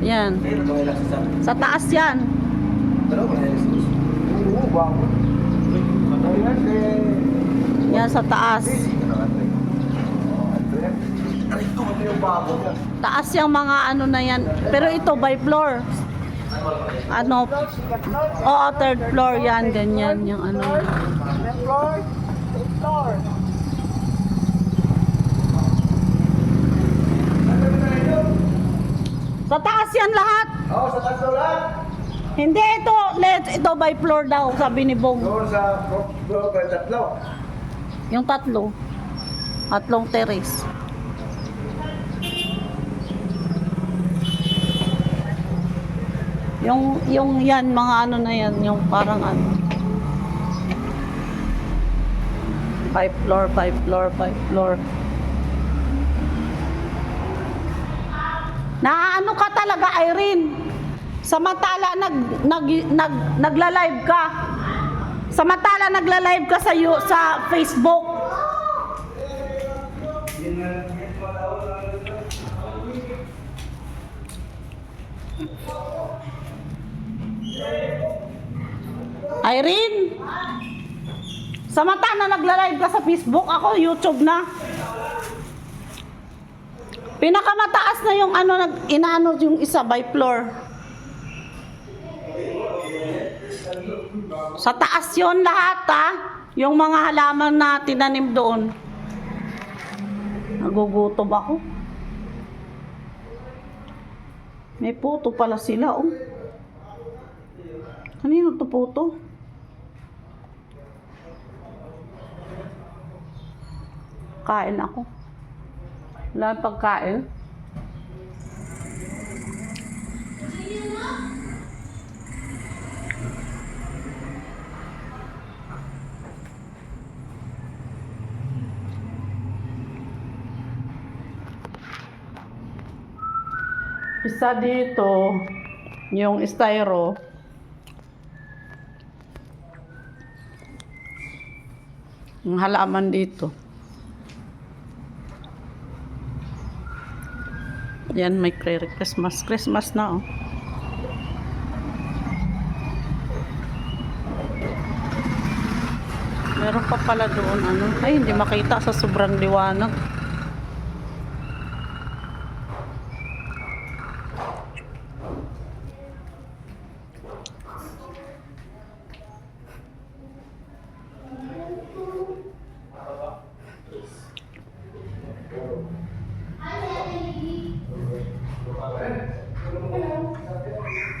Yan. Sa taas yan. Yan sa taas. Taas yung mga ano na yan. Pero ito by floor. Ano? Oo, third floor yan. Ganyan yung ano. yan. Sa taas yan lahat. Oo, sa tatlo lahat. Hindi ito. Let's, ito by floor daw, sabi ni Bong. Doon sa floor ko, tatlo. Yung tatlo. Tatlong terrace. Yung, yung yan, mga ano na yan, yung parang ano. Five floor, five floor, five floor. Naano ka talaga, Irene? Samantala nag nag, nag nagla-live ka. Samantala nagla-live ka sa yu- sa Facebook. Irene, samantala nagla-live ka sa Facebook, ako YouTube na. Pinakamataas na yung ano, nag, inaano yung isa by floor. Sa taas yon lahat ha. Yung mga halaman na tinanim doon. Nagugutom ako. May puto pala sila oh. Kanino to puto? Kain ako. Ang pagkain. Isa dito, yung styro. Yung halaman dito. Yan, may Christmas. Christmas na, oh. Meron pa pala doon, ano. Ay, hindi makita sa sobrang liwanag.